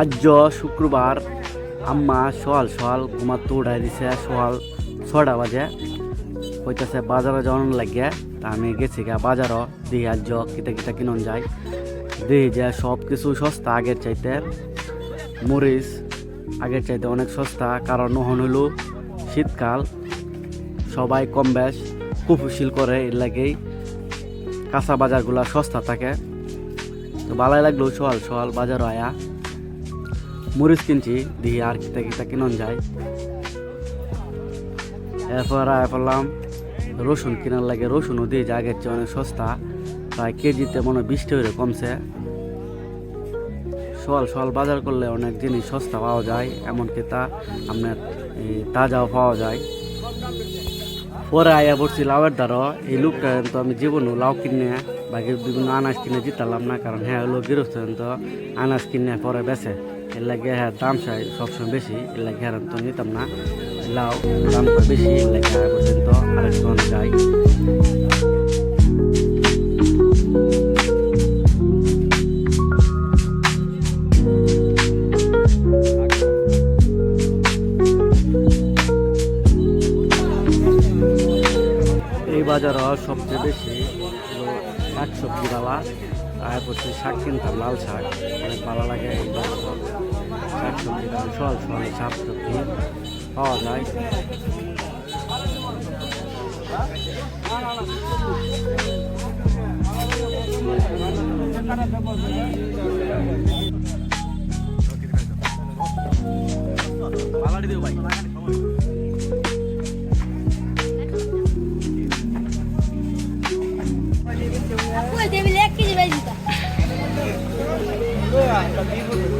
আজ শুক্রবার, আম্মা সকাল সকাল ঘুমাতে উঠাই দিছে সকাল ছটা বাজে। হইতেছে বাজারে যাওয়ার লাগে তা আমি গেছি গা বাজারও দিই আজ কিতা কিতা কিনন যাই দিই যে সব কিছু সস্তা আগের চাইতে, মরিচ আগের চাইতে অনেক সস্তা, কারণ নহন হলো শীতকাল, সবাই কম বেশ কুফুশিল করে এর লাগেই কাঁচা বাজারগুলা সস্তা থাকে। তো ভালোই লাগল সকাল সকাল বাজার আয়া। মরিচ কিনছি, দিয়ে আর কিতা কিতা কিনন যায়। এরপর আয়া পড়লাম, রসুন কেনার লাগে রসুনও দিয়ে আগের চেয়ে অনেক সস্তা। প্রায় কেজিতে মনে হয় বিশ টাকা কমছে। সকাল সকাল বাজার করলে অনেক জিনিস সস্তা পাওয়া যায়, এমনকি তা আপনার তাজাও পাওয়া যায়। পরে আয়া পড়ছি লাউয়ের দ্বারা এই লোকটা তো আমি জীবনও লাউ কিনে বাকি বিভিন্ন আনাজ কিনে জিতালাম না, কারণ হ্যাঁ লোক গৃহস্থ তো আনাজ কিনে পরে বেছে এর লাগে হ্যাঁ দাম চাই সবসময় বেশি, এর লাগে হ্যাঁ তো নিতাম না। লাউ, দাম বেশি, এর লাগে হ্যাঁ পর্যন্ত আরেকজন যাই এই বাজার সবচেয়ে বেশি শাক সবজি আর হচ্ছে শাক কিনতাম, লাল শাক। অনেক ভালো লাগে এই বাজার শাক সবজি দাম সল সল শাক সবজি পাওয়া যায়। বালাটি দেবো ভাই। vivo.